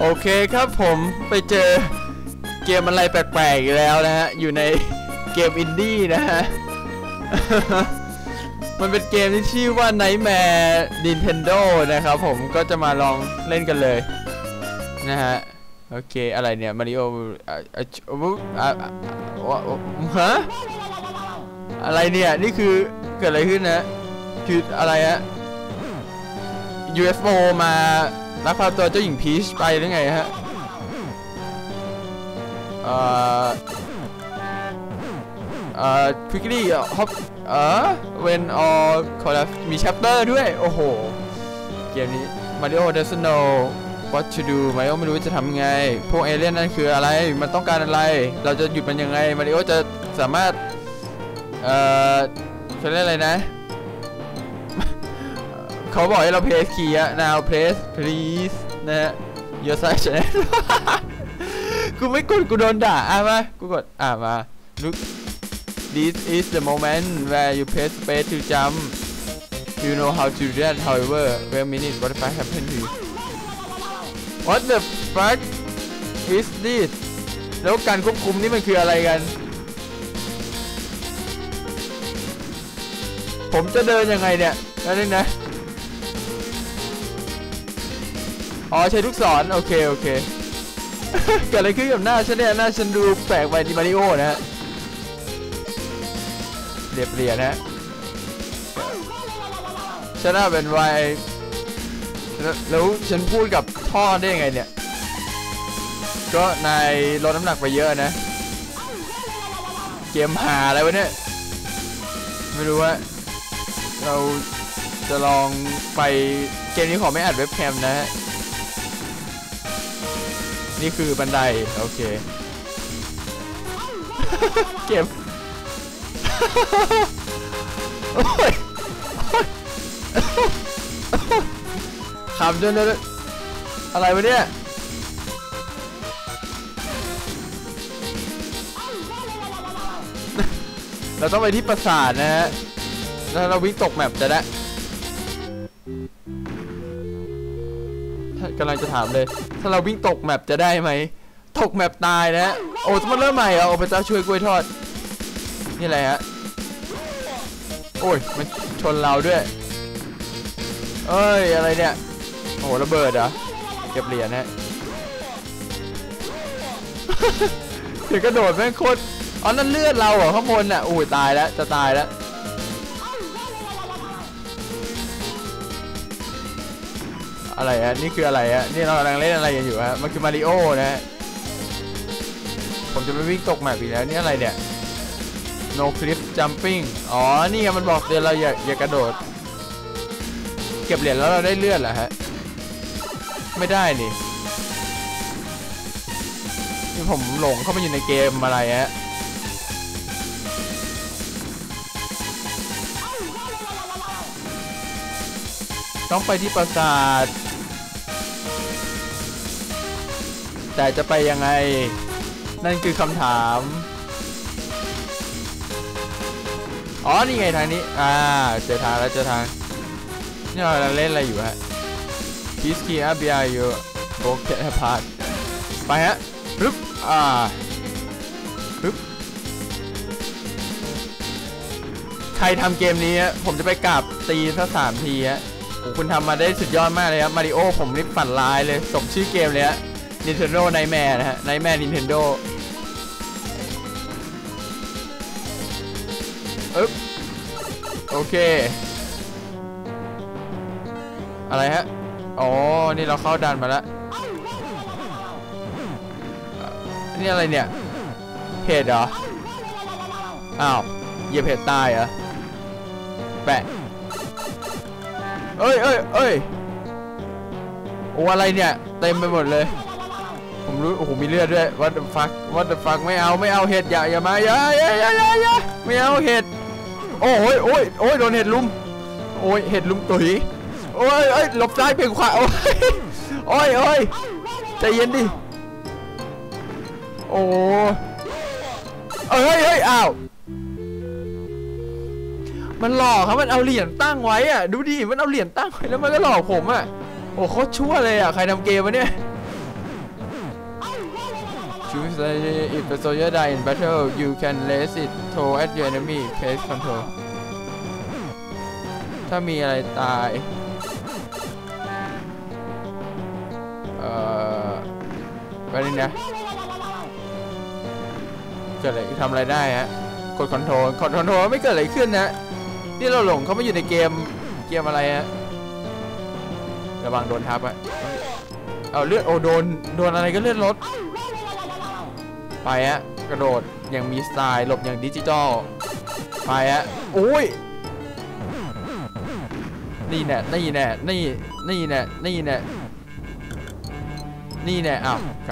โอเคครับผมไปเจอเกมอะไรแปลกๆอีกแล้วนะฮะ อยู่ในเกมอินดี้นะฮะ มันเป็นเกมที่ชื่อว่า Nightmare Nintendo นะครับผมก็จะมาลองเล่นกันเลย นะฮะ โอเค อะไรเนี่ยมาริโออะฮะอะไรเนี่ย นี่คือเกิดอะไรขึ้นนะ คืออะไรฮะ UFO มา ลักพาตัวเจ้าหญิงพีชไปหรือไงฮะ เอ่อ เอ่อ quickly ฮอปเอ่อ when all collapse มี chapter ด้วย โอ้โห เกมนี้ Mario doesn't know what to do Mario ไม่รู้จะทำไง พวกเอเลี่ยนนั่นคืออะไร มันต้องการอะไร เราจะหยุดมันยังไง Mario จะสามารถ เอ่อเขาเรียกอะไรนะ เขาบอกให้เรา press key อะ now press please นะฮะ your side channel กูไม่กดกูโดนด่า อะมา กูกด อะมา look this is the moment where you press space to jump you know how to do that however wait a minute what the fuck happened to you what the fuck is this แล้วการควบคุมนี่มันคืออะไรกัน ผมจะเดินยังไงเนี่ยนั่นเองนะ อ๋อใช้ลูกศรโอเคโอเคเกิดอะไรขึ้นกับหน้าฉันเนี่ยหน้าฉันดูแปลกไปดิมาริโอนะฮะเรียบเรียนนะฮะฉันน่าเป็นวัยแล้วแล้วฉันพูดกับท่อได้ยังไงเนี่ย ก็นายลดน้ำหนักไปเยอะนะ เกมหาอะไรวะเนี่ย ไม่รู้ว่า เราจะลองไปเกมนี้ขอไม่อัดเว็บแคมนะฮะ นี่คือบันได โอเค เก็บโอ้ยขำจนเลยอะไรวะเนี่ยเราต้องไปที่ปราสาทนะฮะแล้วเราวิ่งตกแมปจะได้ กำลังจะถามเลย ถ้าเราวิ่งตกแมปจะได้ไหม ตกแมปตายนะฮะโอ้จะมาเริ่มใหม่เหรอโอ้พระเจ้าช่วยกล้วยทอด นี่อะไรฮะ โอ้ย มันชนเราด้วย เอ้ย อะไรเนี่ย โอ้โหระเบิดเหรอ เก็บเหรียญฮะเดี๋ยวกระโดดแม่งโคตรอ๋อนั่นเลือดเราเหรอข้างบนน่ะโอ้ยตายแล้ว จะตายแล้ว อะไรอะนี่คืออะไรอะนี่เรากำลังเล่นอะไรกันอยู่ฮะมันคือมาริโอนะฮะผมจะไปวิ่งตกแมปอีกแล้วนี่อะไรเนี่ย no cliff jumping อ๋อ นี่มันบอกเตือนเราอย่าอย่ากระโดด เก็บเหรียญแล้วเราได้เลือดเหรอฮะ ไม่ได้นี่นี่ผมหลงเข้ามาอยู่ในเกมอะไรฮะต้องไปที่ปราสาท แต่จะไปยังไง นั่นคือคำถาม อ๋อ นี่ไงทางนี้ อ่า เจอทางแล้วเจอทาง นี่เราเล่นอะไรอยู่ฮะ Peace key up behind you broken apart ไปฮะปึ๊บ อ่าปึ๊บ ใครทำเกมนี้ฮะผมจะไปกราบตีสักสามทีฮะคุณทำมาได้สุดยอดมากเลยครับมาริโอผมนี่ฝันร้ายเลย สมชื่อเกมเลยฮะ Nintendo Nightmare นะฮะ Nightmare Nintendo อึ๊บโอเค อะไรฮะ อ๋อ นี่เราเข้าดันมาแล้วอะนี่อะไรเนี่ยเพจเหรอ อ้าวเหยียบเพจตายเหรอ แปะ เอ้ยเอ้ยเอ้ยโอ้อะไรเนี่ย เต็มไปหมดเลย รู้โอ้โหมีเลือดด้วย what the fuck what the fuck ไม่เอาไม่เอาเห็ดอย่าอย่ามาอย่าอย่าอย่าอย่าไม่เอาเห็ดโอ้ยโอ้ยโอ้ยโดนเห็ดลุมโอ้ยเห็ดลุมตุ๋ยโอ้ยเอ้ยหลบซ้ายเปลี่ยนขวาโอ้ยโอ้ยโอ้ยใจเย็นดิโอ้เอ้ยเฮ้ยอ้าวมันหลอกครับมันเอาเหรียญตั้งไว้อะดูดิมันเอาเหรียญตั้งไว้แล้วมันก็หลอกผมอะโอ้โคตรชั่วเลยอะใครทำเกมวะเนี่ย choose that if the soldier die in battle you can raise it throw at your enemy place control ถ้ามีอะไรตาย เอ่อไปนี่นะเกิดอะไรทำอะไรได้ฮะ กดคอนโทรลกดคอนโทรลไม่เกิดอะไรขึ้นนะ นี่เราหลงเขาไม่อยู่ในเกม เกมอะไรฮะ ระวังโดนทับอะเอาเลือดโอโดน โดนอะไรก็เลือดลด ไปฮะกระโดดอย่างมีสไตล์หลบอย่างดิจิตอลไปฮะโอ้ยนี่แน่นี่แน่นี่นี่แน่นี่แน่นี่แน่อ้าวก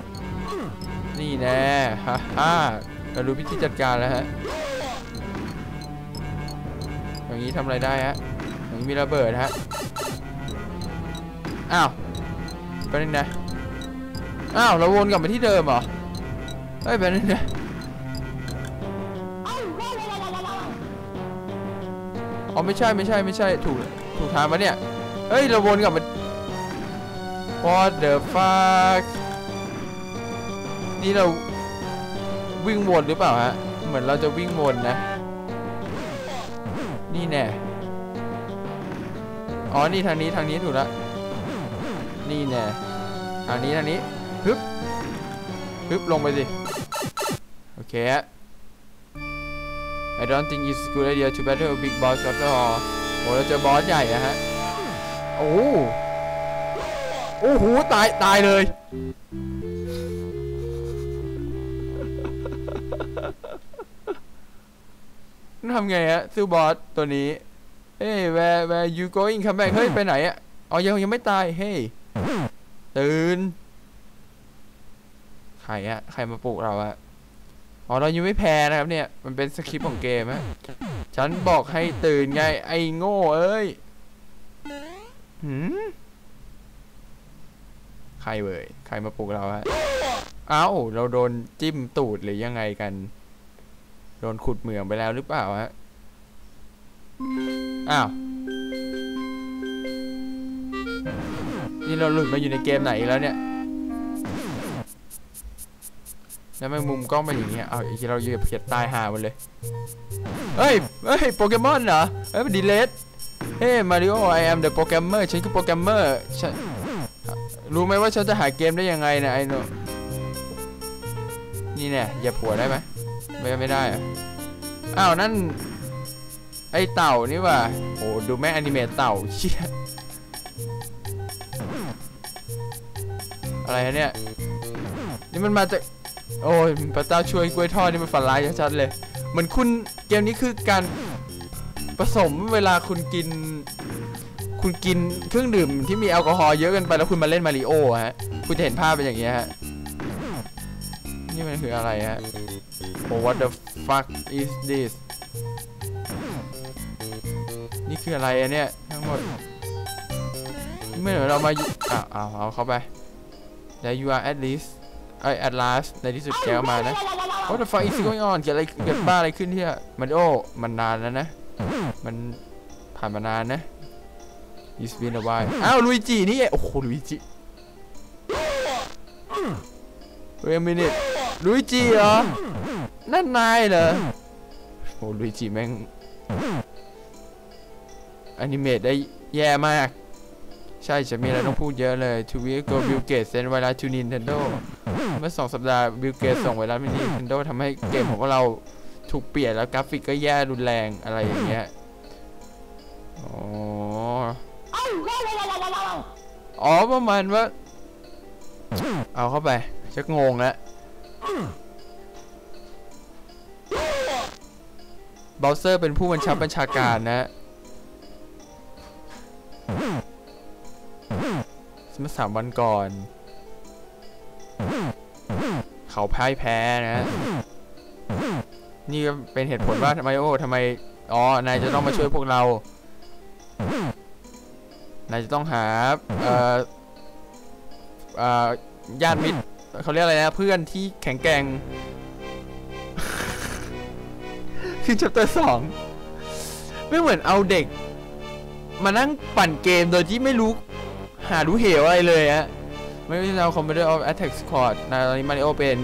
ำนี่แน่ฮ่าฮ่าเรารู้วิธีจัดการแล้วฮะอย่างนี้ทำอะไรได้ฮะอย่างนี้มีระเบิดฮะอ้าวไปนี่นะอ้าวเราวนกลับมาที่เดิมเหรอ เฮ้ยไปนี่นะอ๋อไม่ใช่ไม่ใช่ไม่ใช่ถูกถูกทางมาเนี่ย เฮ้ยเราวนกลับมา What the fuck นี่เราวิ่งวนหรือเปล่าฮะ เหมือนเราจะวิ่งวนนะ นี่แน่ อ๋อ นี่ทางนี้ทางนี้ถูกแล้วนี่แน่ ทางนี้ทางนี้ ฮึบ ฮึบลงไปสิ โอเคฮะ I don't think it's a good idea to battle a big boss after all โอ้เราเจอบอสใหญ่อะฮะ โอ้โอ้โหตายตายเลยทำไงฮะซิลบอสตัวนี้ เฮ้ย where where you going come back เฮ้ย ไปไหนอะอ๋อยังยังไม่ตาย เฮ้ย ตื่น ใครอะใครมาปลุกเราอะ อ๋อเรายังไม่แพ้นะครับเนี่ย มันเป็นสคริปต์ของเกมฮะฉันบอกให้ตื่นไง ไอ้โง่เอ้ยหืมใครเว้ยใครมาปลุกเราฮะเอ้าเราโดนจิ้มตูดหรือยังไงกัน โดนขุดเหมืองไปแล้วหรือเปล่าฮะอ้าวนี่เราหลุดมาอยู่ในเกมไหนแล้วเนี่ย แล้วมันมุมกล้องเป็นอย่างเงี้ยเอาอีกทีเราเหยียบเขียดตายหาหมันเลยเฮ้ยเฮ้ยโปเกมอนเหรอเฮ้ยดีเลสเฮ้ยมาริโอ I am the programmer ฉันคือโปรแกรมเมอร์ฉันรู้ไหมว่าฉันจะหาเกมได้ยังไงนะไอ้หนูนี่เนี่ยหยียบหัวได้ไหมไม่ไม่ได้อะอ้าวนั่นไอเต่านี่ว่ะโอ้ดูแม่อนิเมตเต่าเชี่ยอะไรเนี่ยนี่มันมาจาก โอ้ยพระเจ้าช่วยกล้วยทอดนี่มันฝันร้ายชัดๆเลย เหมือนคุณเกมนี้คือการผสมเวลาคุณกิน คุณกินเครื่องดื่มที่มีแอลกอฮอล์เยอะเกินไปแล้วคุณมาเล่นมาริโอฮะ คุณจะเห็นภาพเป็นอย่างเงี้ฮะ นี่มันคืออะไรฮะโอ้ what the fuck is this นี่คืออะไรอะเนี่ยทั้งหมดไม่เหมือนเรามาอะเอาเอาเข้าไป There you are at least ไอ้ at last ในที่สุดแกก็มานะ What the fuck is going on เกิดอะไรเกิดบ้าอะไรขึ้นที่อะมันโอ้มันนานแล้วนะ มันผ่านมานานนะ It's been a while อ้าวลุยจินี่ไงโอ้โหลุยจิ Wait a minute ลุยจิเหรอ นั่นนายเหรอโอ้ลุยจิแม่งอนิเมตได้แย่มาก ใช่จะมีอะไรต้องพูดเยอะเลยทูวีโกบิลเกตเซนไวรัสทูนินเทนโดเมื่อสองสัปดาห์บิลเกตส่งไวรัสไปที่ Nintendo ทำให้เกมของพวกเราถูกเปลี่ยนแล้วกราฟิกก็แย่รุนแรงอะไรอย่างเงี้ยอ๋ออ๋อประมาณว่า เอาเข้าไปชักงงแล้วเบลเซอร์เป็นผู้บัญชาบัญชาการนะ เมื่อสามวันก่อน เขาพ่ายแพ้นะ นี่ก็เป็นเหตุผลว่าทำไมโอ้ทำไม อ๋อ นายจะต้องมาช่วยพวกเรา นายจะต้องหา เอ่อเอ่อญาติมิตรเขาเรียกอะไรนะ เพื่อนที่แข็งแกร่งคือชัปเตอร์สองไม่เหมือนเอาเด็ก มานั่งปั่นเกมโดยที่ไม่รู้ หารู้เหวอะไรเลยฮะไม่ใช่เรา Commander of Attack Squad นะตอนนี้มาริโอเป็น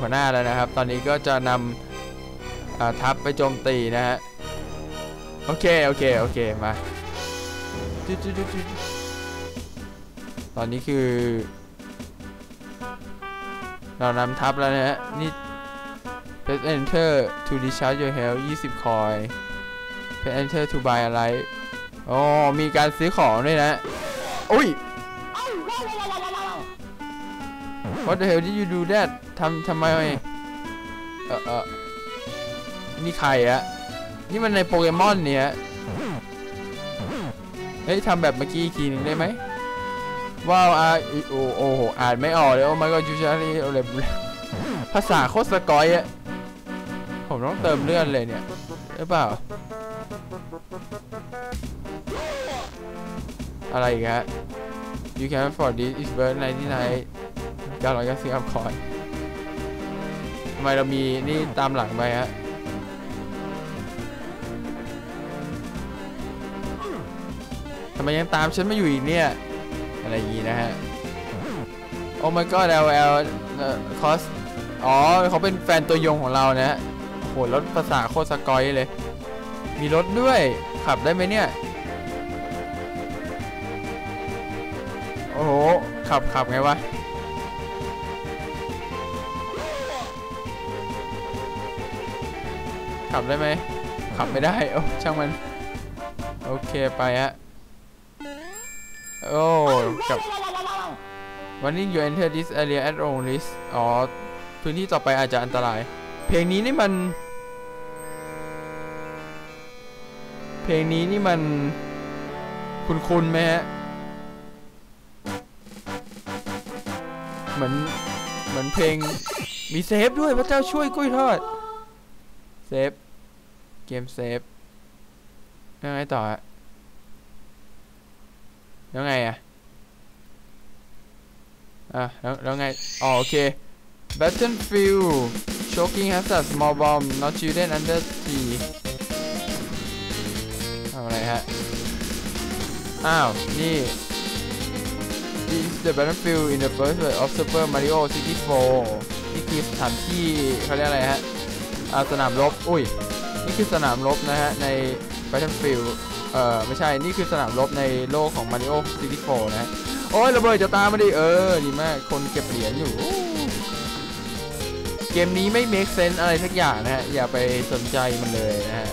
หัวหน้าแล้วนะครับ ตอนนี้ก็จะนำทัพไปโจมตีนะฮะ โอเค โอเค โอเค มา ตอนนี้คือ เรานำทัพแล้วนะฮะ นี่ press enter to recharge your health 20 coin press enter to buy อะไร อ๋อ มีการซื้อของด้วยนะ อุ้ย What the hell did you do that ทำทำไมเออเออนี่ใครอะนี่มันในโปเกมอนเนี่ยเฮ้ยทำแบบเมื่อกี้อีกทีหนึ่งได้ไหมว้าวอะโอ้โอ้โหอ่านไม่ออกเลยโอ้ my god ยูชารีอะไรภาษาโคตรสกอยอะผมต้องเติมเลื่อนเลยเนี่ยหรือเปล่า อะไรอีกฮะ You can afford this is worth 99 990อัพคอยทำไมเรามีนี่ตามหลังไปฮะทำไมยังตามฉันมาอยู่อีกเนี่ย อะไรอย่างงี้นะฮะ โอ้ my god LL เอ่อ cost อ๋อเขาเป็นแฟนตัวยงของเรานะฮะโหรถภาษาโคตรสกอยเลย มีรถด้วย ขับได้ไหมเนี่ย โอ้โห ขับขับไงวะ ขับได้ไหม ขับไม่ได้ โอ้ ช่างมัน โอเคไปฮะ โอ้กับวันนี้ you enter this area at wrong list อ๋อ พื้นที่ต่อไปอาจจะอันตราย เพลงนี้นี่มัน เพลงนี้นี่มัน คุณคุณไหมฮะ เหมือนเหมือนเพลงมีเซฟด้วยพระเจ้าช่วยกล้วยทอดเซฟเกมเซฟยังไงต่อฮะแล้วไงอะอะแล้วแล้วไงอ๋อโอเค Battlefield Choking Hazard Small Bomb Not Children Under T ทำอะไรฮะ อ้าว นี่ is the battlefield in the first world of Super Mario 64 นี่คือสถานที่เขาเรียกอะไรฮะสนามรบ อุ้ย นี่คือสนามรบนะฮะ ใน Battlefield เอ่อ ไม่ใช่ นี่คือสนามรบในโลกของ Mario 64 นะฮะ โอ้ยระเบิดจะตามมาดิ เออ ดีมาก คนเก็บเหรียญอยู่ เกมนี้ไม่ make sense อะไรสักอย่างนะฮะ อย่าไปสนใจมันเลยนะฮะ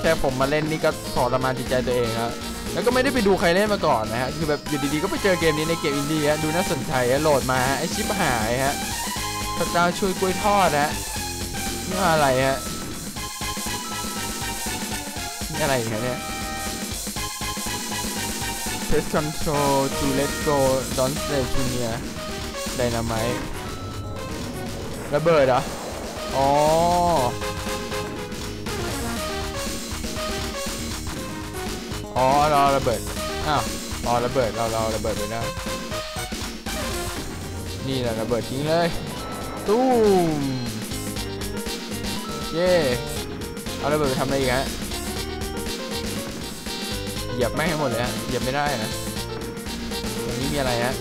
แค่ผมมาเล่นนี่ก็ทรมานจิตใจตัวเองครับ แล้วก็ไม่ได้ไปดูใครเล่นมาก่อนนะฮะ คือแบบอยู่ดีๆ ก็ไปเจอเกมนี้ในเกมอินดี้ฮะ ดูน่าสนใจฮะ โหลดมาฮะไอชิปหายฮะ พระเจ้าช่วยกล้วยทอดฮะ นี่อะไรฮะ นี่อะไรฮะเนี่ย Press control to let go don't stay too near dynamite ระเบิดเหรอ อ๋อ อ๋อรอระเบิด อ้าวรอระเบิด เราเราระเบิดไปนะ นี่แหละระเบิดทิ้งเลย ตู้ม เย่เอาระเบิดไปทำอะไรอีกฮะ เหยียบไม่ให้หมดเลยฮะ เหยียบไม่ได้นะตรงนี้มีอะไรฮะ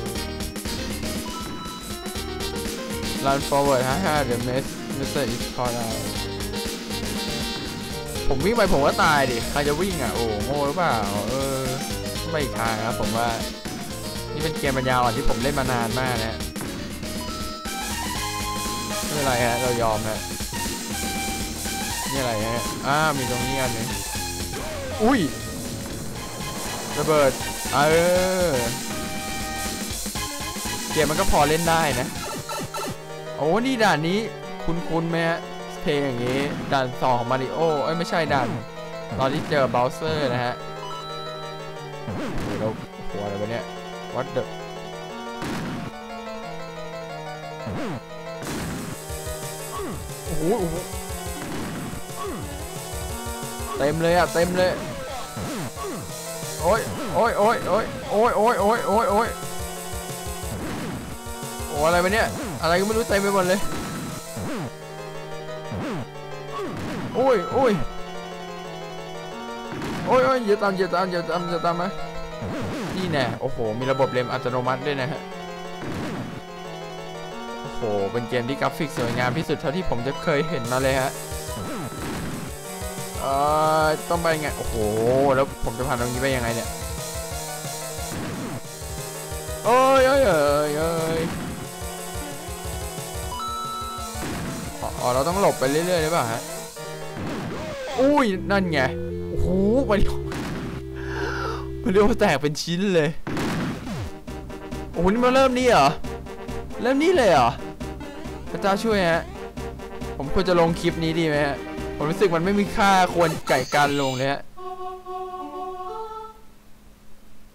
run forward ฮ่าฮ่า the mess mister is caught out ผมวิ่งไปผมก็ตายดิใครจะวิ่งอะโอ้โง่หรือเปล่าเออไม่อีกทางครับผมว่า นี่เป็นเกมปัญญาอ่อนที่ผมเล่นมานานมากนะฮะไม่เป็นไรฮะเรายอมฮะนี่อะไรฮะอ้ามีตรงนี้อันนึงอุ้ยระเบิดเออเกมมันก็พอเล่นได้นะโอ้นี่ด่านนี้ คุณคุณไหมฮะ เพลงอย่างนี้ด่านสองของมาริโอเอ้ยไม่ใช่ด่านตอนที่เจอเบลเซอร์นะฮะเดี๋ยวเราหัวอะไรวะเนี่ย what the โอ้โหโอ้โหเต็มเลยอะเต็มเลยโอ้ยโอ้ยโอ้ยโอ้ยโอ้ยโอ้ยโอ้ยโอ้ยโอ้ยโอ้อะไรวะเนี่ยอะไรก็ไม่รู้เต็มไปหมดเลย อ้ยโอ้ยโอ้ยโอ้ยอย่าตามอย่าตามอย่าตามอย่าตามมานี่แน่โอ้โห มีระบบเลมอัตโนมัติด้วยนะฮะ โอ้โห เป็นเกมที่กราฟิกสวยงามที่สุดเท่าที่ผมจะเคยเห็นมาเลยฮะเอ่อต้องไปไง โอ้โห แล้วผมจะผ่านตรงนี้ไปยังไงเนี่ย โอ้ยเอ้ยเอ้ยเอ้ยอ๋อ เราต้องหลบไปเรื่อยๆหรือเปล่าฮะ อุ้ยนั่นไง โอ้โหมาริโอมาริโอแตกเป็นชิ้นเลย โอ้โหนี่มาเริ่มนี่เหรอ เริ่มนี่เลยเหรอ พระเจ้าช่วยฮะ ผมควรจะลงคลิปนี้ดีไหมฮะ ผมรู้สึกมันไม่มีค่าควรไก่การลงเลยฮะ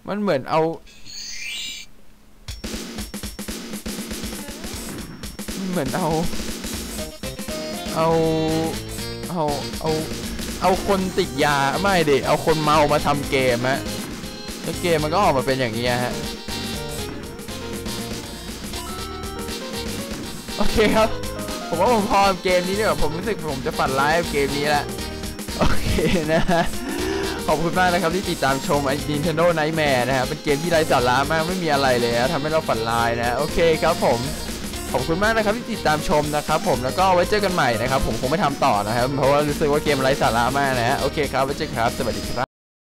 มันเหมือนเอามันเหมือนเอา เอา เอา เอา เอาคนติดยาไม่เด็เอาคนเมามาทำเกมฮะแล้วเกมมันก็ออกมาเป็นอย่างนี้ฮะโอเคครับ ผมว่าผมพอเกมนี้เนี่ยผมรู้สึกผมจะฝันร้ายเกมนี้แหละโอเคนะฮะขอบคุณมากนะครับที่ติดตามชมไอ้ Nintendo Nightmare นะฮะเป็นเกมที่ไร้สาระมากไม่มีอะไรเลยนะทำให้เราฝันร้ายนะ โอเคครับผม ขอบคุณมากนะครับที่ติดตามชมนะครับผมแล้วก็ไว้เจอกันใหม่นะครับผมคงไม่ทำต่อนะครับเพราะว่ารู้สึกว่าเกมไร้สาระมากนะฮะโอเคครับไว้เจอกันครับสวัสดีครับ